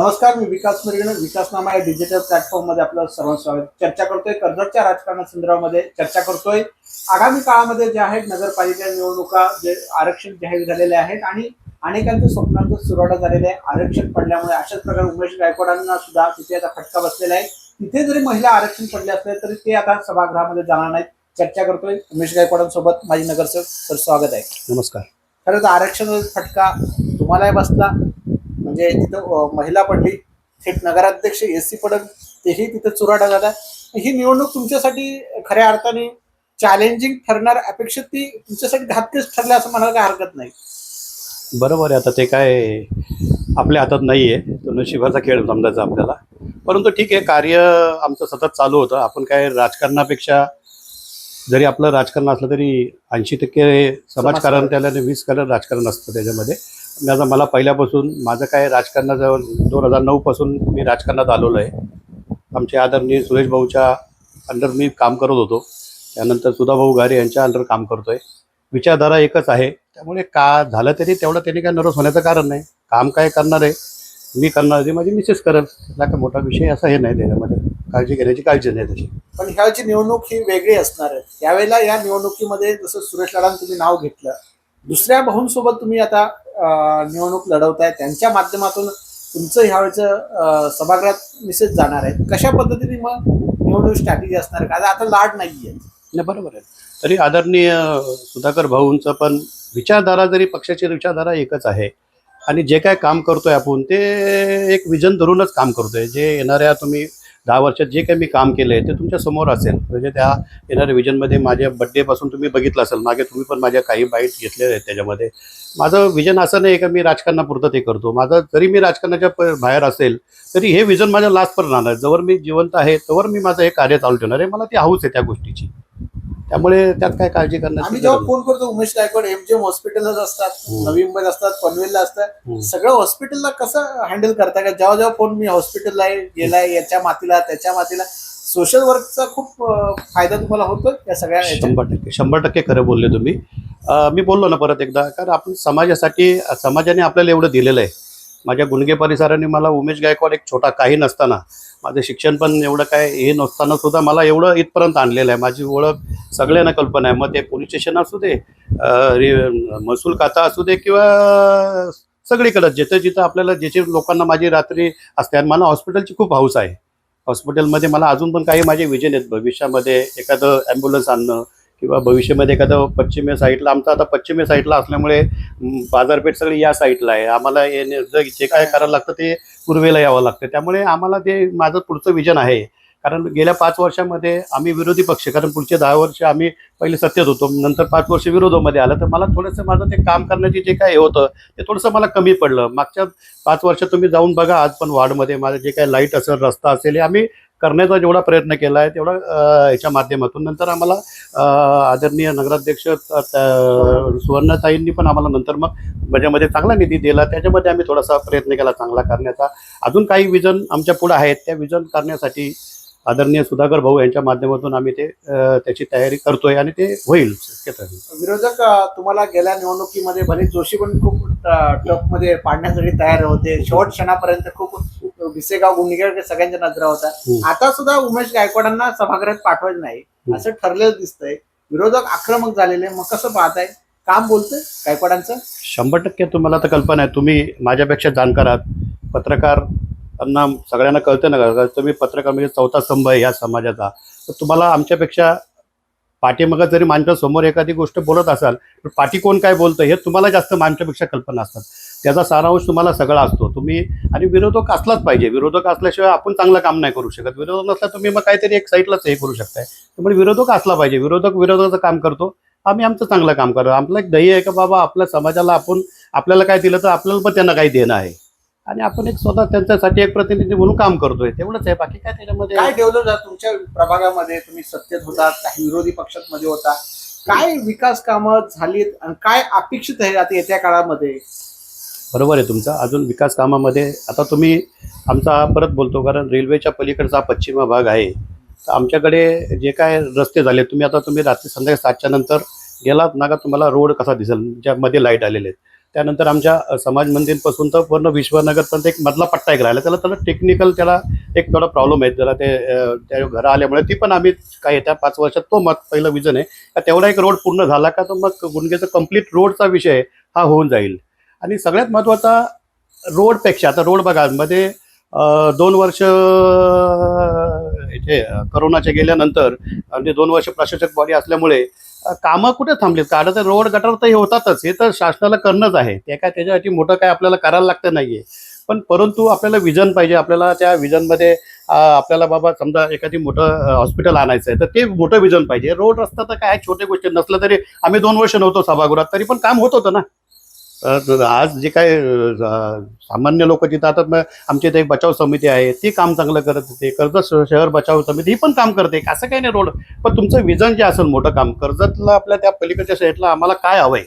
नमस्कार मी विकास मरीण विकासनामा या डिजिटल प्लॅटफॉर्ममध्ये आपलं सर्वांचं स्वागत. चर्चा करतोय कर्जतच्या राजकारणासंदर्भामध्ये चर्चा करतोय. आगामी काळामध्ये जे आहेत नगरपालिका निवडणुका जे आरक्षण जाहीर झालेले आहेत आणि अनेकांचं स्वप्नांचं सुरवाडा झालेलं आहे. आरक्षण पडल्यामुळे अशाच प्रकारे उमेश गायकवाडांना सुद्धा तिथे आता फटका बसलेला आहे. तिथे जरी महिला आरक्षण पडले असले तरी ते आता सभागृहामध्ये जाणार नाहीत. चर्चा करतोय उमेश गायकवाडांसोबत माझी नगरसेवक तर स्वागत आहे. नमस्कार. खरंच आरक्षण फटका तुम्हालाही बसला. म्हणजे तिथं महिला पडली थेट नगराध्यक्ष एस सी पडल तेही तिथं चुराडा झाला. ही निवडणूक तुमच्यासाठी खऱ्या अर्थाने चॅलेंजिंग ठरणार अपेक्षित ती तुमच्यासाठी घातकीच ठरल्या असं म्हणायला काही हरकत नाही. बरोबर आहे आता ते काय आपल्या हातात नाही आहे तो नशिबाचा खेळ समजायचा आपल्याला. परंतु ठीक आहे कार्य आमचं सतत चालू होतं. आपण काय राजकारणापेक्षा जरी आपलं राजकारण असलं तरी ऐंशी टक्के समाजकारण समाजकारण. त्याला वीस कारण राजकारण असतं त्याच्यामध्ये. म्हणजे माझा मला पहिल्यापासून माझं काय राजकारणाजवळ दोन हजार नऊपासून मी राजकारणात आलेलो आहे. आमचे आदरणीय सुरेश भाऊच्या अंडर मी काम करत होतो. त्यानंतर सुधाभाऊ घारे यांच्या अंडर काम करतो आहे विचारधारा एकच आहे. त्यामुळे का झालं तरी तेवढं त्यांनी काय नर्वस होण्याचं कारण नाही. काम काय करणार आहे? मी करणार ते माझी मिसेस करेल. त्याला काय मोठा विषय असा हे नाही त्याच्यामध्ये. काळजी घेण्याची काळजी नाही तशी पण ह्याची निवडणूक ही वेगळी असणार आहे. यावेळेला या निवडणुकीमध्ये जसं सुरेश लाडान तुम्ही नाव घेतलं. दुसऱ्या भाऊंसोबत तुम्ही आता निवडणूक लढवत आहे त्यांच्या माध्यमातून तुमचं ह्यावेळेचं सभागृहात मिसेस जाणार आहे कशा पद्धतीने मग निवडणूक स्ट्रॅटेजी असणार? आहे आता लाड नाहीये. नाही बरोबर आहे. तरी आदरणीय सुधाकर भाऊंचं पण विचारधारा जरी पक्षाची विचारधारा एकच आहे आणि जे काय काम करतोय आपण ते एक विजन धरूनच काम करतोय. जे येणाऱ्या तुम्ही दहा वर्षात जे काही मी काम केलं आहे ते तुमच्यासमोर असेल. म्हणजे त्या येणाऱ्या विजनमध्ये माझ्या बड्डेपासून तुम्ही बघितलं असेल. मागे तुम्ही पण माझ्या काही बाईट घेतलेल्या आहेत त्याच्यामध्ये. माझं विजन असं नाही का मी राजकारणापुरतं ते करतो. माझं जरी मी राजकारणाच्या प- बाहेर असेल तरी हे विजन माझ्या लास्टपर्यंत राहणार आहे. जवळ मी जिवंत आहे तवर मी माझं हे कार्य चालू ठेवणार आहे. मला ती हाऊस आहे त्या गोष्टीची. त्यामुळे त्यात काय काळजी करण्याची आम्ही जेव्हा फोन करतो उमेश गायकवाड एम जे हॉस्पिटलच असतात हम्म. नवी मुंबईत असतात पनवेलला असतात हम्म. सगळं हॉस्पिटलला कसं हँडल करता का जेव्हा जेव्हा फोन मी हॉस्पिटलला गेलाय याच्या मातीला त्याच्या मातीला सोशल वर्कचा खूप फायदा तुम्हाला होतो या सगळ्या? शंभर टक्के शंभर टक्के खरं बोलले तुम्ही मी बोललो ना परत एकदा कारण आपण समाजासाठी समाजाने आपल्याला एवढं दिलेलं आहे माझ्या गुणगे परिसराने मला उमेश गायकवाड एक छोटा काही नसताना माझं शिक्षण पण एवढं काय हे नसताना सुद्धा मला एवढं इथपर्यंत आणलेलं आहे. माझी ओळख सगळ्यांना कल्पना आहे. मग ते पोलीस स्टेशन असू दे महसूल खाता असू दे किंवा सगळीकडं जिथं जिथं आपल्याला ज्याचे लोकांना माझी रात्री असते. आणि मला हॉस्पिटलची खूप हाऊस आहे. हॉस्पिटलमध्ये मला अजून पण काही माझे विजन आहेत. भविष्यामध्ये एखादं ॲम्ब्युलन्स आणणं किंवा भविष्यामध्ये एखादं पश्चिमे साईडला आमचं आता पश्चिमे साईडला असल्यामुळे बाजारपेठ सगळी या साईडला आहे. आम्हाला जे काय करायला लागतं ते पूर्वेला यावं लागतं. त्यामुळे आम्हाला ते माझं पुढचं विजन आहे. कारण गेल्या पाच वर्षामध्ये आम्ही विरोधी पक्ष कारण पुढचे दहा वर्ष आम्ही पहिले सत्तेत होतो. नंतर पाच वर्ष विरोधामध्ये आलं. तर मला थोडंसं माझं ते काम करण्याचे जे काय हे होतं ते थोडंसं मला कमी पडलं. मागच्या पाच वर्ष तुम्ही जाऊन बघा आज पण वार्डमध्ये माझं जे काय लाइट असेल रस्ता असेल हे आम्ही करण्याचा जेवढा प्रयत्न केला आहे तेवढा याच्या माध्यमातून. नंतर आम्हाला आदरणीय नगराध्यक्ष अं, पण आम्हाला नंतर मग माझ्यामध्ये चांगला निधी दिला. त्याच्यामध्ये आम्ही थोडासा प्रयत्न केला चांगला करण्याचा. अजून काही विजन आमच्या पुढे आहेत त्या विजन करण्यासाठी आदरणीय सुधाकर भाऊ यांच्या माध्यमातून आम्ही ते त्याची तयारी करतोय आणि ते होईल. विरोधक तुम्हाला गेल्या निवडणुकीमध्ये भले जोशी पण खूप टफमध्ये पाडण्यासाठी तयार होते. शेवट क्षणापर्यंत खूप भिसेगाव गुंडगेकर सगळ्यांच्या नजरा होता. हम्म. आता सुद्धा उमेश गायकवाडांना सभागृहात पाठवायचं नाही. असं ठरलेलं दिसतंय. विरोधक आक्रमक झालेले मग कसं पाहताय? काम बोलतंय गायकवाडांचं? शंभर टक्के तुम्हाला तर कल्पना आहे. तुम्ही माझ्यापेक्षा जाणकार आहात. पत्रकार त्यांना सगळ्यांना कळतं ना. तुम्ही पत्रकार म्हणजे चौथा स्तंभ आहे या समाजाचा. तर तुम्हाला आमच्यापेक्षा पाठीमागं जरी माझ्यासमोर एखादी गोष्ट बोलत असाल तर पाठी कोण काय बोलतं हे तुम्हाला जास्त आमच्यापेक्षा कल्पना असतात. त्याचा सारांश तुम्हाला सगळा असतो. तुम्ही आणि विरोधक असलाच पाहिजे. विरोधक असल्याशिवाय आपण चांगलं काम नाही करू शकत. विरोधक नसला तुम्ही मग काहीतरी एक साईडलाच हे करू शकताय. त्यामुळे विरोधक असला पाहिजे. विरोधक विरोधाचं काम करतो. आम्ही आमचं चांगलं काम करतो. आपलं एक ध्येय आहे का बाबा आपल्या समाजाला आपण आपल्याला काय दिलं तर आपल्याला पण त्यांना काही देणं आहे. आणि आपण एक स्वतः त्यांच्यासाठी एक प्रतिनिधी म्हणून काम करतोय. तेवढंच आहे. बाकी काय त्याच्यामध्ये? काय ठेवलं जात तुमच्या प्रभागामध्ये? तुम्ही सत्तेत होता काही विरोधी पक्षात मध्ये होता. काय विकास कामं झालीत आणि काय अपेक्षित आहे आता येत्या काळामध्ये? बरोबर आहे तुमचा. अजून विकास कामामध्ये आता तुम्ही आमचा परत बोलतो कारण रेल्वेच्या पलीकडचा पश्चिम भाग आहे. तर आमच्याकडे जे काय रस्ते झाले तुम्ही आता तुम्ही रात्री संध्याकाळी सातच्या नंतर गेलात ना का तुम्हाला रोड कसा दिसेल? ज्यामध्ये लाइट आलेले आहेत. त्यानंतर आमच्या समाज मंदिरपासून तर पूर्ण विश्वनगरपर्यंत एक मधला पट्टा एक राहिला. त्याला त्याला टेक्निकल त्याला एक थोडा प्रॉब्लेम आहे. जरा ते त्या घरं आल्यामुळे ती पण आम्ही काय येत्या पाच वर्षात तो मत पहिलं विजन आहे. का तेवढा एक रोड पूर्ण झाला का तर मग गुणगेचा कंप्लीट रोडचा विषय हा होऊन जाईल. आणि सगळ्यात महत्त्वाचा रोडपेक्षा आता रोड बघा मध्ये दोन वर्ष अ, इथे गेल्यानंतर म्हणजे दोन वर्ष प्रशासक बॉडी असल्यामुळे कामं कुठे थांबलीत? का? आता तर रोड गटर तर हे होतातच हे तर शासनाला करणंच आहे. ते काय त्याच्यासाठी मोठं काय आपल्याला करायला लागतं आहे पण परंतु आपल्याला विजन पाहिजे आपल्याला त्या विजनमध्ये आपल्याला बाबा समजा एखादी मोठं हॉस्पिटल आणायचं आहे तर ते मोठं विजन पाहिजे. रोड रस्ता तर काय छोटे गोष्टी नसलं तरी आम्ही दोन वर्ष नव्हतो सभागृहात तरी पण काम होत होतं ना. आज जे काय सामान्य लोक जिथं आता मग आमच्या इथे एक बचाव समिती आहे ती काम चांगलं करत होते कर्जत शहर बचाव समिती ही पण काम करते असं काही नाही रोड. पण तुमचं विजन जे असेल मोठं काम कर्जतला आपल्या त्या पलीकडच्या साईडला आम्हाला काय हवं आहे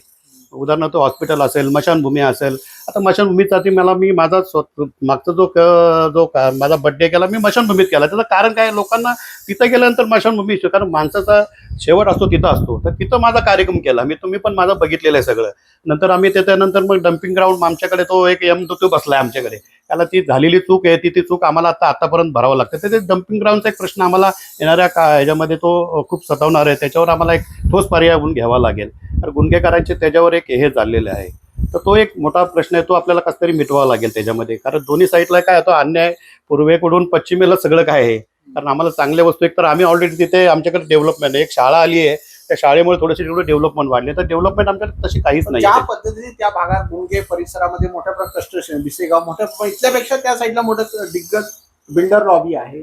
उदाहरणार्थ हॉस्पिटल असेल मशानभूमी असेल आता मशानभूमीसाठी मला मी माझा स्वत मागचा जो क- जो का- माझा बड्डे केला मी मशानभूमीत केला. त्याचं कारण काय? लोकांना तिथं गेल्यानंतर मशानभूमी असतो कारण माणसाचा शेवट असतो तिथं असतो. तर तिथं माझा कार्यक्रम केला. मी तुम्ही पण माझं बघितलेलं आहे सगळं. नंतर आम्ही त्याच्यानंतर मग डम्पिंग ग्राउंड आमच्याकडे तो एक एम बसला आहे आमच्याकडे. त्याला ती झालेली चूक आहे ती ती चूक आम्हाला आता आतापर्यंत भरावं लागतं. तर ते डम्पिंग ग्राउंडचा एक प्रश्न आम्हाला येणाऱ्या का ह्याच्यामध्ये तो खूप सतावणार आहे. त्याच्यावर आम्हाला एक ठोस पर्याय म्हणून घ्यावा लागेल. तर गुन्हेगारांचे त्याच्यावर एक हे चाललेलं आहे. तर तो एक मोठा प्रश्न आहे तो आपल्याला कसं तरी मिटवावा लागेल त्याच्यामध्ये. कारण दोन्ही साईडला काय होतं अन्याय पूर्वेकडून पश्चिमेला सगळं काय आहे. कारण आम्हाला चांगल्या वस्तू एक तर आम्ही ऑलरेडी तिथे आमच्याकडे डेव्हलपमेंट एक शाळा आली आहे त्या शाळेमुळे थोडेसे तेवढे डेव्हलपमेंट वाढले तर डेव्हलपमेंट आमच्याकडे तशी काहीच नाही ज्या आहे. पद्धतीने त्या भागात गुंगे परिसरामध्ये मोठ्या प्रमाणात कन्स्ट्रक्शन बिसेगाव मोठ्या इथल्यापेक्षा त्या साईडला मोठं दिग्गज बिल्डर लॉबी आहे.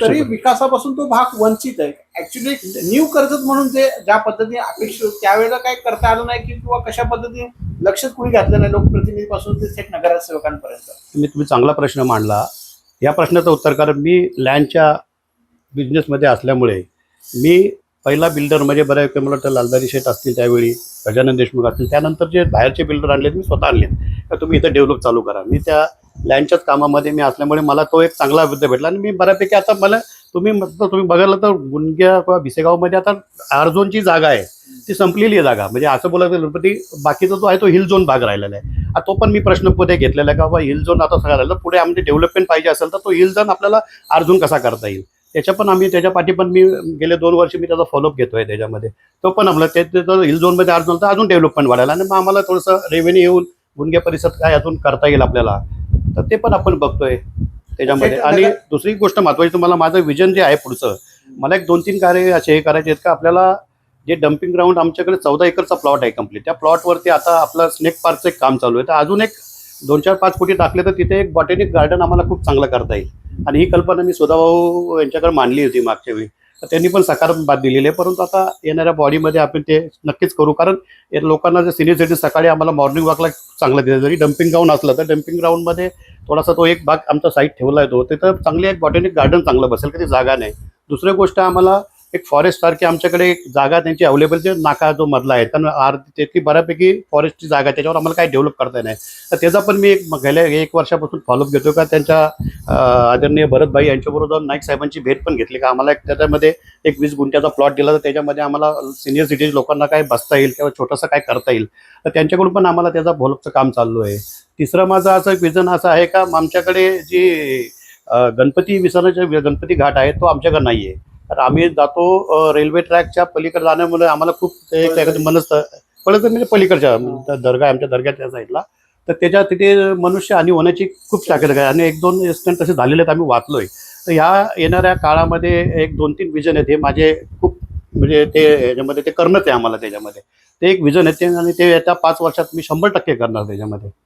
तरी विकासापासून तो भाग वंचित आहे. ऍक्च्युली न्यू कर्जत म्हणून जे ज्या पद्धतीने अपेक्षित त्यावेळेला काय करता आलं नाही की किंवा कशा पद्धतीने लक्षच कोणी घातलं नाही लोकप्रतिनिधीपासून ते थेट नगरसेवकांपर्यंत? मी तुम्ही चांगला प्रश्न मांडला. या प्रश्नाचं उत्तर कारण मी लँडच्या बिझनेसमध्ये असल्यामुळे मी पहिला बिल्डर म्हणजे बऱ्या मला वाटतं लालदारी शेठ असतील त्यावेळी गजानन देशमुख असतील त्यानंतर जे बाहेरचे बिल्डर आणलेत मी स्वतः आणलेत. का तुम्ही इथं डेव्हलप चालू करा. मी त्या लँडच्याच कामामध्ये मी असल्यामुळे मला तो एक चांगला वृद्ध भेटला. आणि मी बऱ्यापैकी आता मला तुम्ही तुम्ही बघायला तर गुणग्या किंवा भिसेगावमध्ये आता आरझोनची जागा आहे. ती संपलेली आहे जागा. म्हणजे असं बोलायचं गणपती बाकीचा जो आहे तो हिल झोन भाग राहिलेला आहे. आता तो पण मी प्रश्न पुढे घेतलेला आहे का बाबा हिल झोन आता सगळं राहिलं पुढे आमचे डेव्हलपमेंट पाहिजे असेल तर तो हिल झोन आपल्याला अर्जुन कसा करता येईल? त्याच्या पण आम्ही त्याच्या पाठी पण मी गेले दोन वर्ष मी त्याचा फॉलोअप घेतो आहे त्याच्यामध्ये. तो पण आपलं ते हिल झोनमध्ये अर्जुन तर अजून डेव्हलपमेंट वाढायला आणि मग आम्हाला थोडंसं रेव्हेन्यू येऊन गुणग्या परिसर काय अजून करता येईल आपल्याला? तर ते पण आपण बघतोय त्याच्यामध्ये. आणि दुसरी गोष्ट महत्वाची तुम्हाला माझं विजन जे आहे पुढचं मला एक दोन तीन कार्य असे हे करायचे आहेत का आपल्याला जे डम्पिंग ग्राउंड आमच्याकडे चौदा एकरचा प्लॉट आहे कंप्लीट त्या प्लॉटवरती आता आपलं स्नेक पार्कचं एक काम चालू आहे. तर अजून एक दोन चार पाच कोटी टाकले तर तिथे एक बॉटॅनिक गार्डन आम्हाला खूप चांगलं करता येईल. आणि ही कल्पना मी सुधाभाऊ यांच्याकडे मांडली होती मागच्या वेळी. त्यांनी पण सकारात्मक दिलेली आहे. परंतु आता येणाऱ्या बॉडीमध्ये आपण ते नक्कीच करू. कारण या लोकांना जर सिनियर सिटीजन सकाळी आम्हाला मॉर्निंग वॉकला चांगलं दिलं जरी डम्पिंग ग्राउंड असलं तर डम्पिंग ग्राउंडमध्ये थोडासा तो एक भाग आमचा साईट ठेवला आहे तो तिथं चांगली एक बॉटॅनिक गार्डन चांगलं बसेल कधी जागा नाही. दुसरी गोष्ट आम्हाला एक फॉरेस्ट सारखी आमच्याकडे एक जागा त्यांची अवेलेबल जे नाका जो मधला आहे. त्यांना आर तितकी बऱ्यापैकी फॉरेस्टची जागा आहे. त्याच्यावर आम्हाला काही डेव्हलप करता नाही. तर त्याचा पण मी एक गेल्या एक वर्षापासून फॉलोअप घेतो का त्यांच्या आदरणीय भरतभाई यांच्याबरोबर जाऊन नाईक साहेबांची भेट पण घेतली का आम्हाला एक त्याच्यामध्ये एक वीस गुंठ्याचा प्लॉट दिला तर त्याच्यामध्ये आम्हाला सिनियर सिटीज लोकांना काय बसता येईल किंवा छोटंसं काय करता येईल. तर त्यांच्याकडून पण आम्हाला त्याचा फॉलोअपचं काम चालू आहे. तिसरं माझं असं एक विजन असं आहे का आमच्याकडे जी गणपती विसर्जनाचे गणपती घाट आहे तो आमच्याकडे नाही आहे तर आम्ही जातो रेल्वे ट्रॅकच्या पलीकडे जाण्यामुळे आम्हाला खूप ते त्याकडे मनस पळत म्हणजे पलीकडच्या त्या दर्गा आहे, आमच्या दर्ग्याच्या साईडला तर त्याच्या तिथे मनुष्य हानी होण्याची खूप शक्यता आहे. आणि एक दोन इन्सिडेंट तसे झालेले आहेत आम्ही वाचलोय. तर ह्या येणाऱ्या काळामध्ये एक दोन तीन विजन आहेत. हे माझे खूप म्हणजे ते ह्याच्यामध्ये ते करणंच आहे आम्हाला त्याच्यामध्ये. ते एक विजन आहे. ते आणि ते येत्या पाच वर्षात मी शंभर टक्के करणार त्याच्यामध्ये. हा,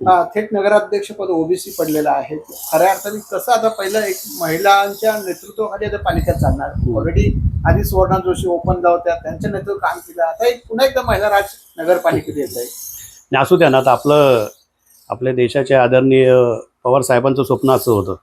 थेट नगराध्यक्ष पद ओबीसी पडलेलं आहे. खऱ्या अर्थाने कसं आता पहिलं एक महिलांच्या नेतृत्वाखाली आता पालिका चालणार ऑलरेडी आधी सुवर्णा जोशी ओपन होत्या त्यांच्या नेतृत्व काम केलं. आता एक पुन्हा एकदा महिला राज नगरपालिकेत येत आहे. आणि असू द्या ना आता आपलं आपल्या देशाचे आदरणीय पवार साहेबांचं स्वप्न असं होतं.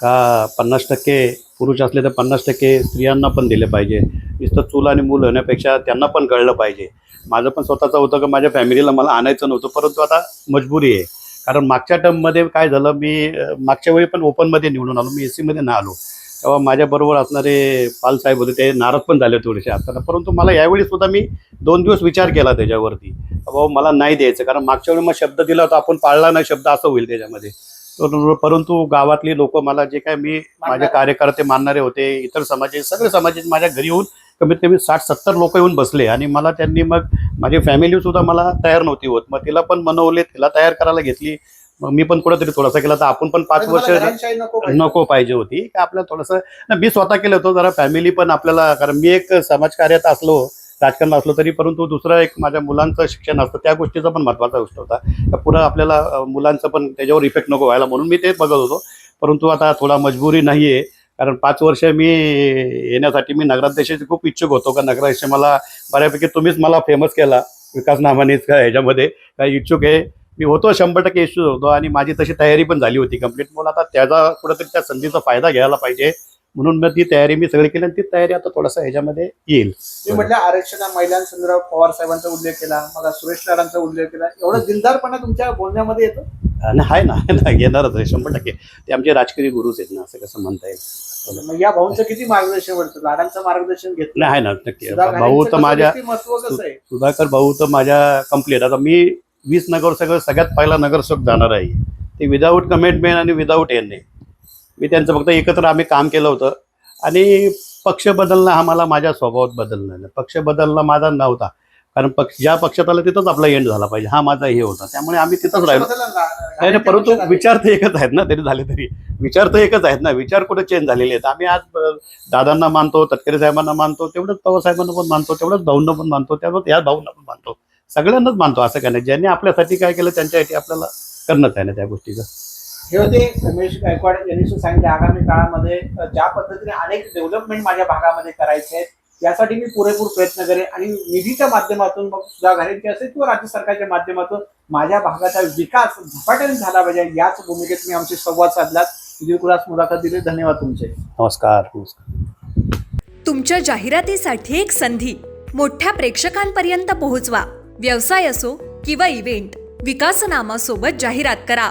का पन्नास टक्के पुरुष असले तर पन्नास टक्के स्त्रियांना पण दिले पाहिजे. नुसतं चूल आणि मूल होण्यापेक्षा त्यांना पण कळलं पाहिजे. माझं पण स्वतःचं होतं की माझ्या फॅमिलीला मला आणायचं नव्हतं परंतु आता मजबुरी आहे. कारण मागच्या टर्ममध्ये काय झालं मी मागच्या वेळी पण ओपनमध्ये निवडून आलो मी ए सीमध्ये नाही आलो. तेव्हा माझ्याबरोबर असणारे पालसाहेब होते ते नाराज पण झाले थोडेसे असताना. परंतु मला यावेळी सुद्धा मी दोन दिवस विचार केला त्याच्यावरती. बाबा मला नाही द्यायचं कारण मागच्या वेळी मग शब्द दिला होता आपण पाळला नाही शब्द असं होईल त्याच्यामध्ये. परंतु गावातली लोक मला जे काय मी माझे कार्यकर्ते मानणारे होते इतर समाजाचे सगळे समाजाचे माझ्या घरी येऊन कमीत कमी साठ सत्तर लोक येऊन बसले आणि मला त्यांनी मग माझी फॅमिली सुद्धा मला तयार नव्हती होत. मग तिला पण मनवले तिला तयार करायला घेतली. मग मी पण कुठंतरी थोडासा केला. तर आपण पण पाच वर्ष नको पाहिजे. होती. की आपल्याला थोडंसं मी स्वतः केलं होतं. जरा फॅमिली पण आपल्याला कारण मी एक समाजकार्यात असलो. राजकारण असलं तरी परंतु दुसरं एक माझ्या मुलांचं शिक्षण असतं त्या गोष्टीचा पण महत्त्वाचा गोष्ट होता. त्या पुन्हा आपल्याला मुलांचं पण त्याच्यावर इफेक्ट नको व्हायला म्हणून मी ते बघत होतो. परंतु आता थोडा मजबुरी नाही आहे कारण पाच वर्ष मी येण्यासाठी मी नगराध्यक्षाचे खूप इच्छुक होतो का नगराध्यक्ष मला बऱ्यापैकी तुम्हीच मला फेमस केला विकास नामानेच का ह्याच्यामध्ये काय इच्छुक आहे. मी होतो शंभर टक्के इच्छुक होतो आणि माझी तशी तयारी पण झाली होती कंप्लीट मला आता त्याचा कुठंतरी त्या संधीचा फायदा घ्यायला पाहिजे. म्हणून मग ती तयारी मी सगळी केली आणि ती तयारी आता थोडासा ह्याच्यामध्ये येईल. मी म्हटलं आरक्षण महिलांसंदर्भात पवार साहेबांचा उल्लेख केला मग सुरेश लाडांचा उल्लेख केला. एवढं दिलदारपणा तुमच्या बोलण्यामध्ये येतो? आहे ना नाही, येणारच आहे शंभर टक्के. ते आमचे राजकीय गुरुच आहेत ना असं कसं म्हणता येईल. मग या भाऊंचं किती मार्गदर्शन वाटतं लाडांचं मार्गदर्शन घेतलं? नाही आहे ना नक्की भाऊ तर माझ्या सुधाकर भाऊ तर माझ्या कंप्लीट आता मी वीस नगरसेवक सगळ्यात पहिला नगरसेवक जाणार आहे. ते विदाऊट कमिटमेंट आणि विदाऊट एने मी त्यांचं फक्त एकत्र आम्ही काम केलं होतं. आणि पक्ष बदलणं हा मला माझ्या स्वभावात बदलणं पक्ष बदलणं माझा नव्हता. कारण पक्ष ज्या पक्षात आला तिथंच आपला एंड झाला पाहिजे. हा माझा हे होता. त्यामुळे आम्ही तिथंच राहिलो. नाही नाही, परंतु विचार तर एकच आहेत ना तरी झाले तरी. विचार तर एकच आहेत ना. विचार कुठे चेंज झालेले आहेत? आम्ही आज दादांना मानतो तटकरे साहेबांना मानतो तेवढंच पवार साहेबांना पण मानतो तेवढंच भाऊंना पण मानतो तेवढंच या भाऊंना पण मानतो. सगळ्यांनाच मानतो असं काय नाही. ज्यांनी आपल्यासाठी काय केलं त्यांच्यासाठी आपल्याला करणंच आहे ना त्या गोष्टीचं. हे होते रमेश गायकवाड यांनी सुद्धा सांगितले आगामी काळामध्ये ज्या पद्धतीने अनेक डेव्हलपमेंट माझ्या भागामध्ये करायचे आहेत यासाठी मी पुरेपूर प्रयत्न करेन आणि निधीच्या माध्यमातून मग सुद्धा घालेंचे असेल किंवा राज्य सरकारच्या माध्यमातून माझ्या भागाचा विकास झपाट्याने झाला पाहिजे याच भूमिकेत मी आमचे संवाद साधलात विजयकुलास मुलाखत दिली. धन्यवाद तुमचे. नमस्कार नमस्कार. तुमच्या जाहिरातीसाठी एक संधी. मोठ्या प्रेक्षकांपर्यंत पोहोचवा. व्यवसाय असो किंवा इव्हेंट विकासनामा सोबत जाहिरात करा.